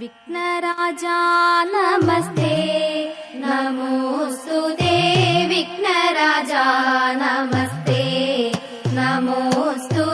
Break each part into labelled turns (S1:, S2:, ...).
S1: विघ्नराजा नमस्ते नमोऽस्तु ते विघ्नराजा नमस्ते नमोऽस्तु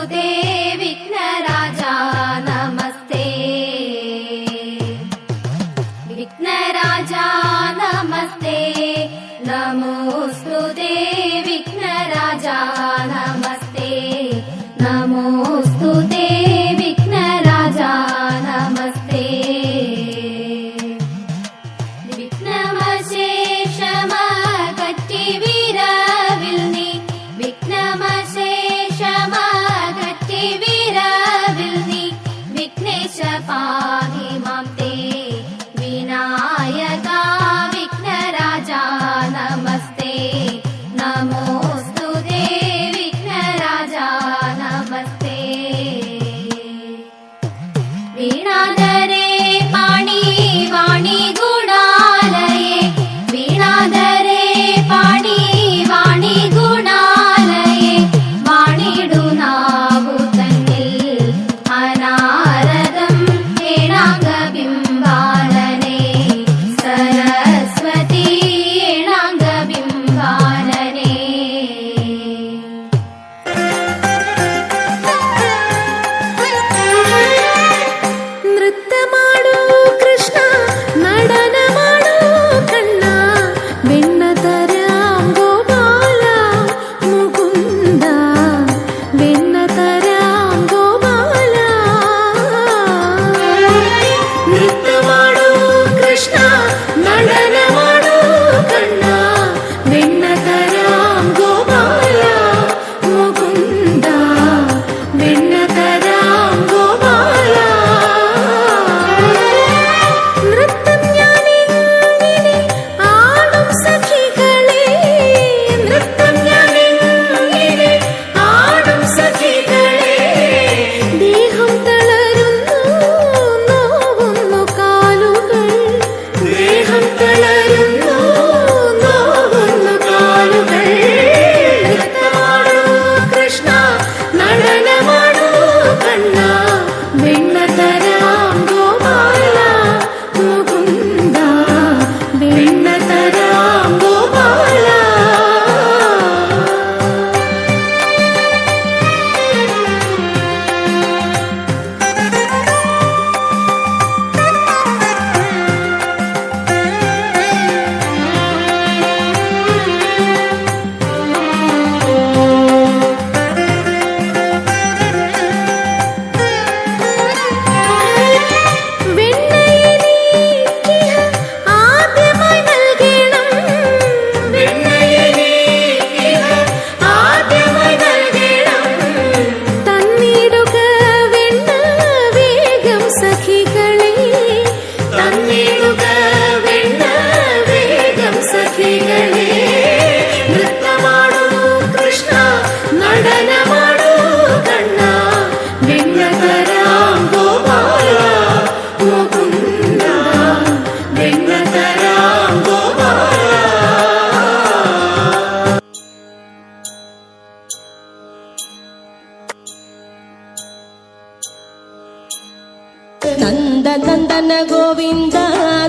S2: ನಂದ ನಂದನ ಗೋವಿಂದ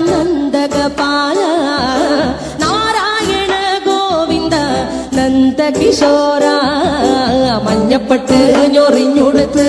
S2: ನಂದಗಪಾಲ நாராயண கோவிந்த நந்த கிஷோரா மஞ்சப்பட்டு ഞൊറിഞ്ഞുടുത്ത്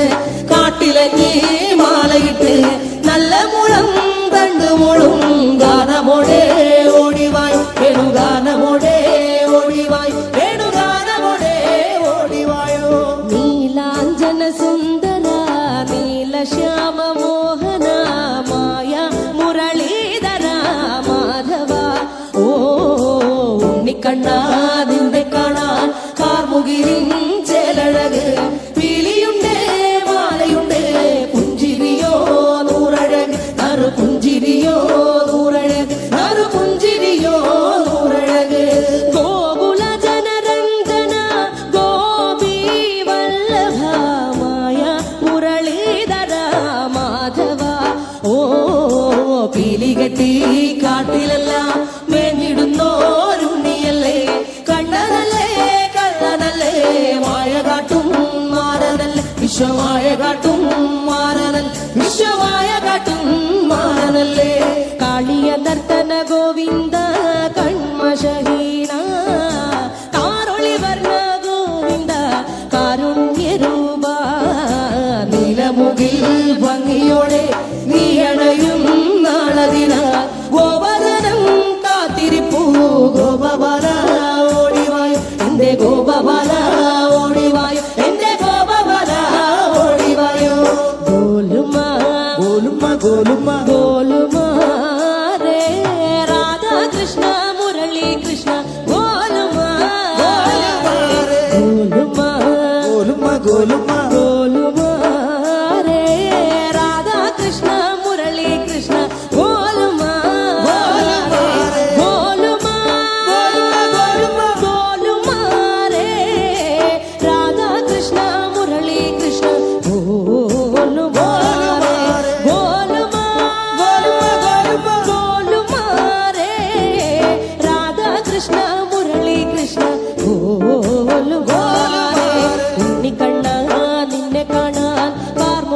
S2: সময় গাটুম